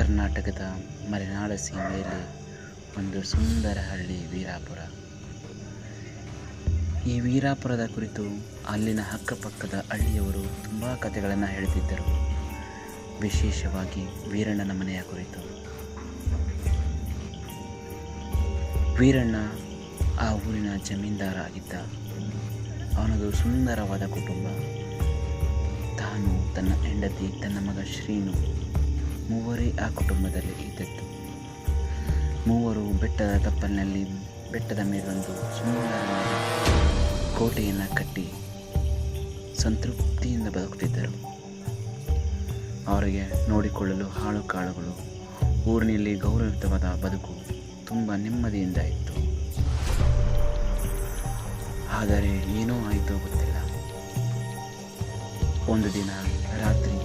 ಕರ್ನಾಟಕದ ಮಲೆನಾಡ ಸೀಮೆಯಲ್ಲಿ ಒಂದು ಸುಂದರ ಹಳ್ಳಿ ವೀರಾಪುರ. ಈ ವೀರಾಪುರದ ಕುರಿತು ಅಲ್ಲಿನ ಅಕ್ಕಪಕ್ಕದ ಹಳ್ಳಿಯವರು ತುಂಬ ಕಥೆಗಳನ್ನು ಹೇಳ್ತಿದ್ದರು. ವಿಶೇಷವಾಗಿ ವೀರಣ್ಣನ ಮನೆಯ ಕುರಿತು. ವೀರಣ್ಣ ಆ ಊರಿನ ಜಮೀನ್ದಾರ ಆಗಿದ್ದ ಅವನದು ಸುಂದರವಾದ ಕುಟುಂಬ. ತಾನು ತನ್ನ ಹೆಂಡತಿ, ತನ್ನ ಮಗ ಶ್ರೀನು ಮೂವರೇ ಆ ಕುಟುಂಬದಲ್ಲಿ ಇದ್ದದ್ದು. ಮೂವರು ಬೆಟ್ಟದ ತಪ್ಪಲಿನಲ್ಲಿ ಬೆಟ್ಟದ ಮೇಲೊಂದು ಸುಂದರವಾದ ಕೋಟೆಯನ್ನು ಕಟ್ಟಿ ಸಂತೃಪ್ತಿಯಿಂದ ಬದುಕುತ್ತಿದ್ದರು. ಅವರಿಗೆ ನೋಡಿಕೊಳ್ಳಲು ಹಾಳು ಕಾಳುಗಳು, ಊರಿನಲ್ಲಿ ಗೌರವಯುತವಾದ ಬದುಕು ತುಂಬ ನೆಮ್ಮದಿಯಿಂದ ಇತ್ತು. ಆದರೆ ಏನೂ ಆಯಿತು ಗೊತ್ತಿಲ್ಲ. ಒಂದು ದಿನ ರಾತ್ರಿ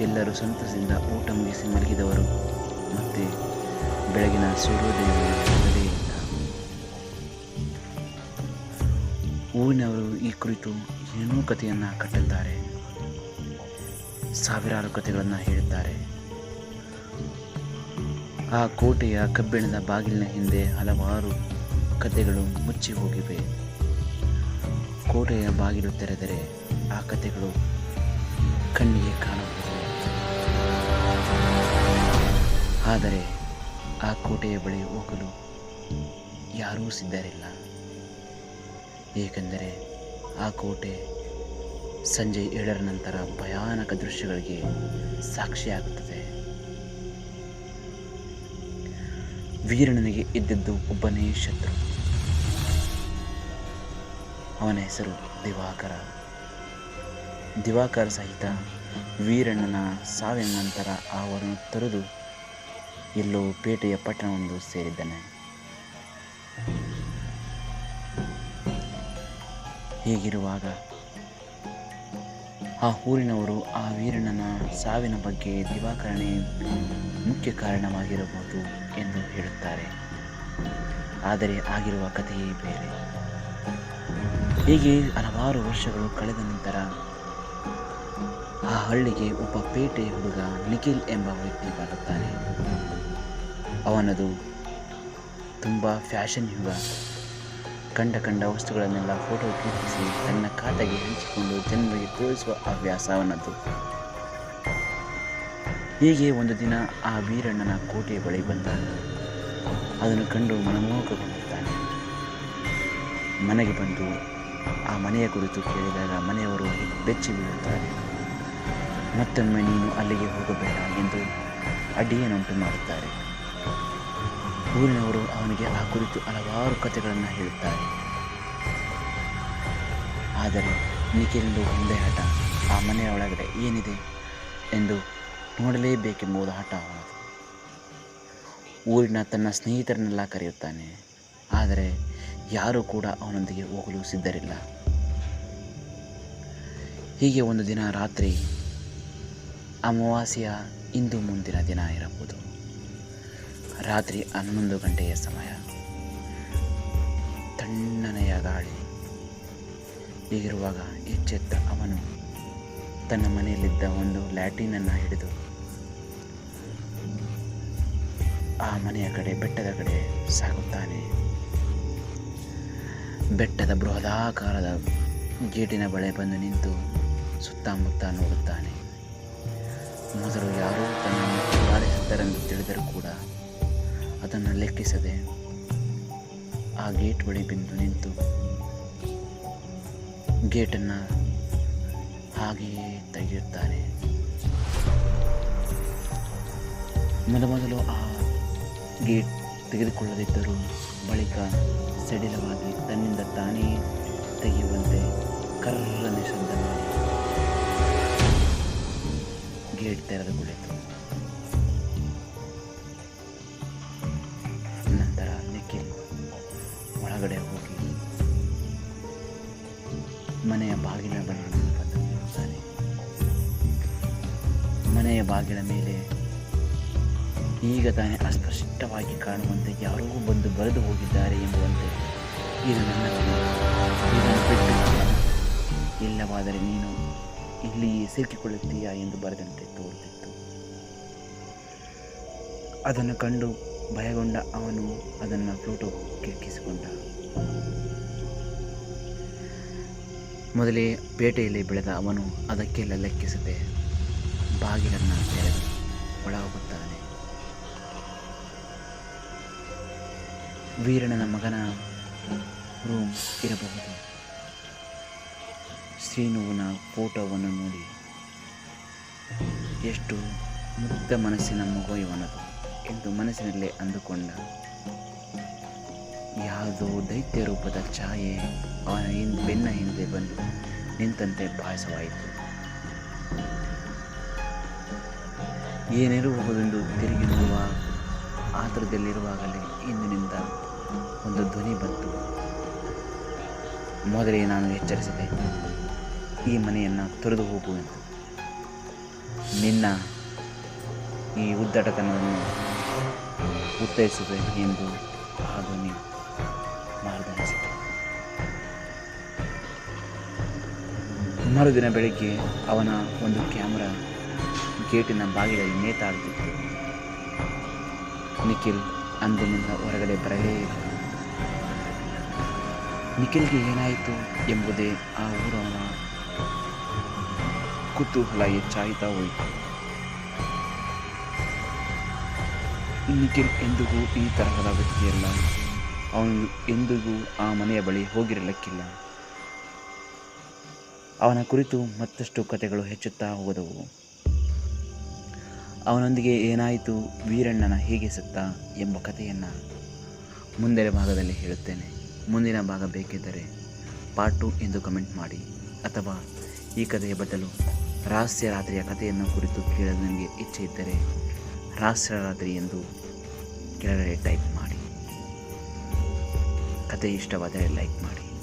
ಎಲ್ಲರೂ ಸಂತಸದಿಂದ ಊಟ ಮುಗಿಸಿ ಮಲಗಿದವರು ಮತ್ತೆ ಬೆಳಗಿನ ಸೂರ್ಯೋದಯ ಊರಿನವರು ಈ ಕುರಿತು ಏನೋ ಕಥೆಯನ್ನು ಕಟ್ಟುತ್ತಾರೆ ಸಾವಿರಾರು ಕಥೆಗಳನ್ನು ಹೇಳುತ್ತಾರೆ ಆ ಕೋಟೆಯ ಕಬ್ಬಿಣದ ಬಾಗಿಲಿನ ಹಿಂದೆ ಹಲವಾರು ಕಥೆಗಳು ಮುಚ್ಚಿ ಹೋಗಿವೆ. ಕೋಟೆಯ ಬಾಗಿಲು ತೆರೆದರೆ ಆ ಕಥೆಗಳು ಕಣ್ಣಿಗೆ ಕಾಣಬಹುದು ಆದರೆ ಆ ಕೋಟೆಯ ಬಳಿ ಹೋಗಲು ಯಾರೂ ಸಿದ್ಧರಿಲ್ಲ. ಏಕೆಂದರೆ ಆ ಕೋಟೆ ಸಂಜೆ ಏಳರ ನಂತರ ಭಯಾನಕ ದೃಶ್ಯಗಳಿಗೆ ಸಾಕ್ಷಿಯಾಗುತ್ತದೆ. ವೀರಣ್ಣನಿಗೆ ಇದ್ದದ್ದು ಒಬ್ಬನೇ ಶತ್ರು. ಅವನ ಹೆಸರು ದಿವಾಕರ. ದಿವಾಕರ ಸಹಿತ ವೀರಣ್ಣನ ಸಾವಿನ ನಂತರ ಅವರನ್ನು ತೊರೆದು ಎಲ್ಲೋ ಪೇಟೆಯ ಪಟ್ಟಣವೊಂದು ಸೇರಿದ್ದಾನೆ. ಹೀಗಿರುವಾಗ ಆ ಊರಿನವರು ಆ ವೀರಣ್ಣನ ಸಾವಿನ ಬಗ್ಗೆ ದಿವಾಕರಣೆ ಮುಖ್ಯ ಕಾರಣವಾಗಿರಬಹುದು ಎಂದು ಹೇಳುತ್ತಾರೆ. ಆದರೆ ಆಗಿರುವ ಕಥೆಯೇ ಬೇರೆ. ಹೀಗೆ ಹಲವಾರು ವರ್ಷಗಳು ಕಳೆದ ನಂತರ ಆ ಹಳ್ಳಿಗೆ ಒಬ್ಬ ಪೇಟೆ ಹುಡುಗ ನಿಖಿಲ್ ಎಂಬ ವ್ಯಕ್ತಿ ಬರುತ್ತಾನೆ ಅವನದು ತುಂಬ ಫ್ಯಾಷನ್ ಯುಗ. ಕಂಡ ಕಂಡ ವಸ್ತುಗಳನ್ನೆಲ್ಲ ಫೋಟೋ ಕ್ಲಿಕ್ಕಿಸಿ ತನ್ನ ಖಾತೆಗೆ ಹಂಚಿಕೊಂಡು ಜನರಿಗೆ ತೋರಿಸುವ ಹವ್ಯಾಸ ಅವನದ್ದು ಹೀಗೆ ಒಂದು ದಿನ ಆ ವೀರಣ್ಣನ ಕೋಟೆಯ ಬಳಿ ಬಂದ. ಅದನ್ನು ಕಂಡು ಮನಮೋಹಕಗೊಂಡಿದ್ದಾನೆ ಮನೆಗೆ ಬಂದು ಆ ಮನೆಯ ಕುರಿತು ಕೇಳಿದಾಗ ಮನೆಯವರು ಬೆಚ್ಚಿ ಬೀಳುತ್ತಾರೆ. ಮತ್ತೊಮ್ಮೆ ನೀನು ಅಲ್ಲಿಗೆ ಹೋಗಬೇಡ ಎಂದು ಅಡ್ಡಿಯನ್ನುಂಟು ಮಾಡುತ್ತಾರೆ. ಊರಿನವರು ಅವನಿಗೆ ಆ ಕುರಿತು ಹಲವಾರು ಕಥೆಗಳನ್ನು ಹೇಳುತ್ತಾರೆ. ಆದರೆ ನಿಖಿಲ್ದು ಒಂದೇ ಹಠ, ಆ ಮನೆಯ ಒಳಗಡೆ ಏನಿದೆ ಎಂದು ನೋಡಲೇಬೇಕೆಂಬುದು ಹಠ ಅವನದು. ಊರಿನ ತನ್ನ ಸ್ನೇಹಿತರನ್ನೆಲ್ಲ ಕರೆಯುತ್ತಾನೆ, ಆದರೆ ಯಾರೂ ಕೂಡ ಅವನೊಂದಿಗೆ ಹೋಗಲು ಸಿದ್ಧರಿಲ್ಲ. ಹೀಗೆ ಒಂದು ದಿನ ರಾತ್ರಿ ಅಮಾವಾಸ್ಯೆಯ ಇಂದು ಮುಂದಿನ ದಿನ ಇರಬಹುದು. ರಾತ್ರಿ ಹನ್ನೊಂದು ಗಂಟೆಯ ಸಮಯ. ತಣ್ಣನೆಯ ಗಾಳಿ. ಹೀಗಿರುವಾಗ ಎಚ್ಚೆತ್ತ ಅವನು ತನ್ನ ಮನೆಯಲ್ಲಿದ್ದ ಒಂದು ಲ್ಯಾಟಿನನ್ನು ಹಿಡಿದು, ಆ ಮನೆಯ ಕಡೆ, ಬೆಟ್ಟದ ಕಡೆ ಸಾಗುತ್ತಾನೆ. ಬೆಟ್ಟದ ಬೃಹದಾಕಾರದ ಗೇಟಿನ ಬಳೆ ಬಂದು ನಿಂತು ಸುತ್ತಮುತ್ತ ನೋಡುತ್ತಾನೆ. ಮೊದಲು ಯಾರೂ ತನ್ನನ್ನು ಅದನ್ನು ಆ ಗೇಟ್ ಬಳಿ ಬಿಂದು ನಿಂತು ಗೇಟನ್ನು ಹಾಗೆಯೇ ತೆಗೆಯುತ್ತಾನೆ ಮೊದಮೊದಲು ಆ ಗೇಟ್ ತೆಗೆದುಕೊಳ್ಳದಿದ್ದರೂ ಬಳಿಕ ಸಡಿಲವಾಗಿ ತನ್ನಿಂದ ತಾನೇ ತೆಗೆಯುವಂತೆ ಕರ್ರನೆ ಶಬ್ದ ಮಾಡಿ ಗೇಟ್ ತೆರೆದು ಮನೆಯ ಬಾಗಿಲ ಮೇಲೆ ಈಗ ತಾನೇ ಅಸ್ಪಷ್ಟವಾಗಿ ಕಾಣುವಂತೆ ಯಾರೋ ಬಂದು ಬರೆದು ಹೋಗಿದ್ದಾರೆ ಎಂಬುವಂತೆ ಇದು ನನ್ನ. ಇದನ್ನು ಇಲ್ಲವಾದರೆ ನೀನು ಇಲ್ಲಿ ಸಿಲುಕಿಕೊಳ್ಳುತ್ತೀಯಾ ಎಂದು ಬರೆದಂತೆ ತೋರುತ್ತಿತ್ತು ಅದನ್ನು ಕಂಡು ಭಯಗೊಂಡ ಅವನು ಅದನ್ನು ಫೋಟೋ ಕ್ಲಿಕ್ಕಿಸಿಕೊಂಡ ಮೊದಲೇ ಪೇಟೆಯಲ್ಲಿ ಬೆಳೆದ ಅವನು ಅದಕ್ಕೆಲ್ಲ ಲೆಕ್ಕಿಸದೆ ಬಾಗಿಲನ್ನು ತೆರೆದು ಒಳಹೋಗುತ್ತಾನೆ. ವೀರಣ್ಣನ ಮಗನ ರೂಮ್ ಇರಬಹುದು. ಶ್ರೀನುವಿನ ಫೋಟೋವನ್ನು ನೋಡಿ. ಎಷ್ಟು ಮುಕ್ತ ಮನಸ್ಸಿನ ಮಗು ಇವನದು ಎಂದು ಮನಸ್ಸಿನಲ್ಲೇ ಅಂದುಕೊಂಡ. ಯಾವುದೋ ದೈತ್ಯ ರೂಪದ ಛಾಯೆ ಅವನ ಬೆನ್ನ ಹಿಂದೆ ಬಂದು ನಿಂತಂತೆ ಭಾಸವಾಯಿತು. ಏನಿರಬಹುದೆಂದು ತಿರುಗಿ ಆತುರದಲ್ಲಿರುವಾಗಲೇ ಹಿಂದಿನಿಂದ ಒಂದು ಧ್ವನಿ ಬಂತು. ಮೊದಲೇ ನಾನು ಎಚ್ಚರಿಸಿದೆ, ಈ ಮನೆಯನ್ನು ತೊರೆದು ಹೋಗುವೆಂದು ನಿನ್ನ ಈ ಉದ್ದಟತನವನ್ನು ಉತ್ತರಿಸಿದೆ ಎಂದು ಆ ಧ್ವನಿ ಮಾರ್ಗದರ್ಶಿಸಿದೆ ಮರುದಿನ ಬೆಳಗ್ಗೆ ಅವನ ಒಂದು ಕ್ಯಾಮರಾ ಗೇಟಿನ ಬಾಗಿಲಲ್ಲಿ ನೇತಾಡುತ್ತಿತ್ತು ನಿಖಿಲ್ ಅಂದಿನಿಂದ ಹೊರಗಡೆ ಬರಲೇ ಇಲ್ಲ. ನಿಖಿಲ್ಗೆ ಏನಾಯಿತು ಎಂಬುದೇ ಆ ಊರವನ ಕುತೂಹಲ ಹೆಚ್ಚಾಯ್ತಾ ಹೋಯಿತು. ನಿಖಿಲ್ ಎಂದಿಗೂ ಈ ತರಹದ ವ್ಯಕ್ತಿಯಲ್ಲ ಅವನು ಎಂದಿಗೂ ಆ ಮನೆಯ ಬಳಿ ಹೋಗಿರಲಿಕ್ಕಿಲ್ಲ. ಅವನ ಕುರಿತು ಮತ್ತಷ್ಟು ಕಥೆಗಳು ಹೆಚ್ಚುತ್ತಾ ಹೋದವು. ಅವನೊಂದಿಗೆ ಏನಾಯಿತು, ವೀರಣ್ಣನ ಹೇಗೆ ಸತ್ತ ಎಂಬ ಕಥೆಯನ್ನು ಮುಂದಿನ ಭಾಗದಲ್ಲಿ ಹೇಳುತ್ತೇನೆ. ಮುಂದಿನ ಭಾಗ ಬೇಕಿದ್ದರೆ ಪಾರ್ಟ್ ಟು ಎಂದು ಕಮೆಂಟ್ ಮಾಡಿ. ಅಥವಾ ಈ ಕಥೆಯ ಬದಲು ರಹಸ್ಯ ರಾತ್ರಿಯ ಕಥೆಯನ್ನು ಕುರಿತು ಕೇಳಲು ನನಗೆ ಇಚ್ಛೆ ಇದ್ದರೆ ರಹಸ್ಯ ರಾತ್ರಿ ಎಂದು ಕೆಳಗಡೆ ಟೈಪ್ ಮಾಡಿ. ಕತೆ ಇಷ್ಟವಾದರೆ ಲೈಕ್ ಮಾಡಿ.